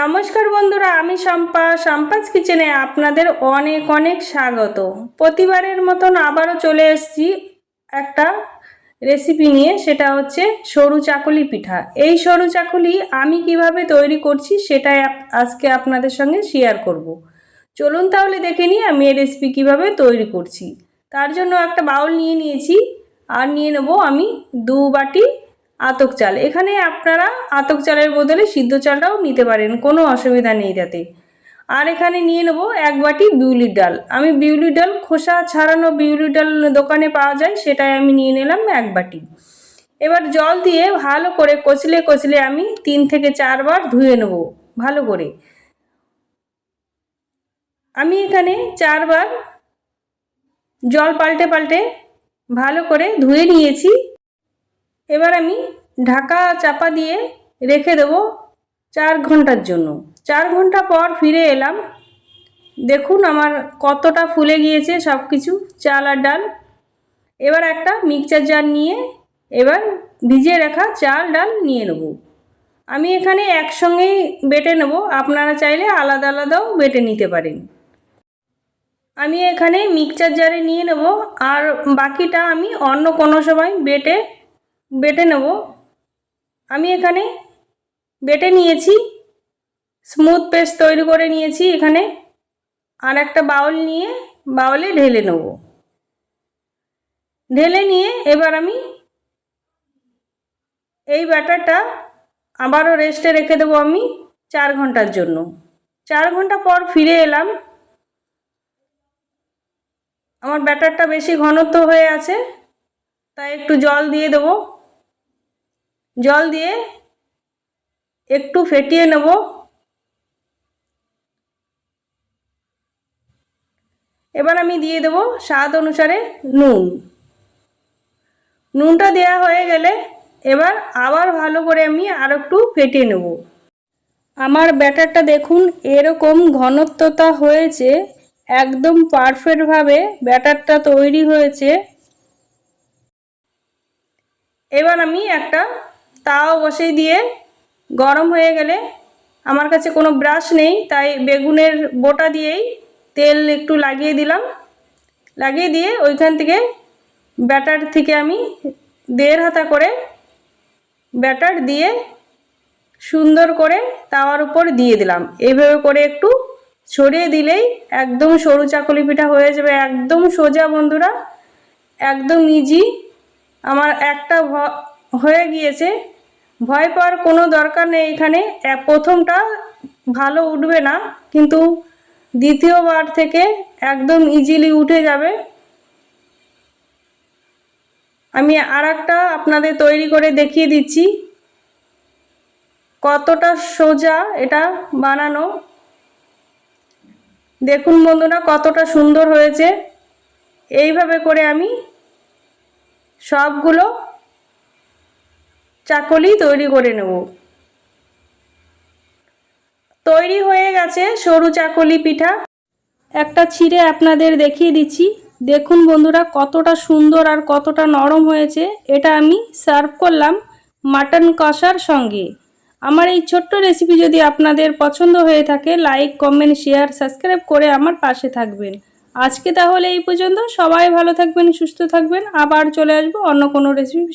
নমস্কার বন্ধুরা, আমি শম্পা। শম্পাস কিচেনে আপনাদের অনেক অনেক স্বাগত। প্রতিবারের মতন আবারও চলে এসেছি একটা রেসিপি নিয়ে, সেটা হচ্ছে সরু চাকুলি পিঠা। এই সরু চাকুলি আমি কীভাবে তৈরি করছি, সেটাই আজকে আপনাদের সঙ্গে শেয়ার করব। চলুন তাহলে দেখে নিই আমি এই রেসিপি কীভাবে তৈরি করছি। তার জন্য একটা বাউল নিয়ে নিয়েছি, আর নিয়ে নেব আমি দু বাটি আতক চাল। এখানে আপনারা আতক চালের বদলে সিদ্ধ চালটাও নিতে পারেন, কোনো অসুবিধা নেই তাতে আর এখানে নিয়ে নেব এক বাটি বিউলির ডাল। আমি বিউলির ডাল, খোসা ছাড়ানো বিউলির ডাল দোকানে পাওয়া যায়, সেটাই আমি নিয়ে নিলাম এক বাটি। এবার জল দিয়ে ভালো করে কচলে কচলে আমি তিন থেকে চারবার ধুয়ে নেব, ভালো করে। আমি এখানে চারবার জল পাল্টে পাল্টে ভালো করে ধুয়ে নিয়েছি। এবার আমি ঢাকা চাপা দিয়ে রেখে দেব চার ঘণ্টার জন্য। চার ঘণ্টা পর ফিরে এলাম। দেখুন আমার কতটা ফুলে গিয়েছে সব কিছু চাল আর ডাল। এবার একটা মিক্সচার জার নিয়ে এবার ভিজিয়ে রাখা চাল ডাল নিয়ে নেব। আমি এখানে একসঙ্গেই বেটে নেব, আপনারা চাইলে আলাদা আলাদাও বেটে নিতে পারেন। আমি এখানে মিক্সচার জারে নিয়ে নেব, আর বাকিটা আমি অন্য কোনো সময় বেটে বেটে নেব। আমি এখানে বেটে নিয়েছি স্মুথ পেস্ট তৈরি করে নিয়েছি এখানে। আর একটা বাউল নিয়ে বাউলে ঢেলে নেব। ঢেলে নিয়ে এবার আমি এই ব্যাটারটা আবারও রেস্টে রেখে দেবো আমি চার ঘণ্টার জন্য। চার ঘণ্টা পর ফিরে এলাম। আমার ব্যাটারটা বেশি ঘনত্ব হয়ে আছে, তাই একটু জল দিয়ে দেবো। জল দিয়ে একটু ফেটিয়ে নেব। এবার আমি দিয়ে দেবো স্বাদ অনুসারে নুন। নুনটা দেওয়া হয়ে গেলে এবার আবার ভালো করে আমি আর একটু ফেটিয়ে নেব। আমার ব্যাটারটা দেখুন এরকম ঘনত্বতা হয়েছে, একদম পারফেক্টভাবে ব্যাটারটা তৈরি হয়েছে। এবার আমি একটা তাও বসিয়ে দিয়ে গরম হয়ে গেলে আমার কাছে কোনো ব্রাশ নেই, তাই বেগুনের বোটা দিয়েই তেল একটু লাগিয়ে দিলাম। লাগিয়ে দিয়ে ওইখান থেকে ব্যাটার থেকে আমি দেড় হাতা করে ব্যাটার দিয়ে সুন্দর করে তাওয়ার উপর দিয়ে দিলাম। এইভাবে করে একটু ছড়িয়ে দিলেই একদম সরু চাকলি পিঠা হয়ে যাবে, একদম সোজা বন্ধুরা, একদম ইজি আমার একটা হয়ে গিয়েছে। ভয় পাওয়ার কোনো দরকার নেই এখানে। প্রথমটা ভালো উঠবে না, কিন্তু দ্বিতীয়বার থেকে একদম ইজিলি উঠে যাবে। আমি আর একটা আপনাদের তৈরি করে দেখিয়ে দিচ্ছি। কতটা সোজা এটা বানানো। দেখুন বন্ধুরা, কতটা সুন্দর হয়েছে। এইভাবে করে আমি সবগুলো চাকলি তৈরি করে নেব। তৈরি হয়ে গেছে সরু চাকলি পিঠা। একটা ছিঁড়ে আপনাদের দেখিয়ে দিচ্ছি। দেখুন বন্ধুরা, কতটা সুন্দর আর কতটা নরম হয়েছে। এটা আমি সার্ভ করলাম মাটন কষার সঙ্গে। আমার এই ছোট্ট রেসিপি যদি আপনাদের পছন্দ হয়ে থাকে, লাইক, কমেন্ট, শেয়ার, সাবস্ক্রাইব করে আমার পাশে থাকবেন। আজকে তাহলে এই পর্যন্ত। সবাই ভালো থাকবেন, সুস্থ থাকবেন। আবার চলে আসব অন্য কোনো রেসিপি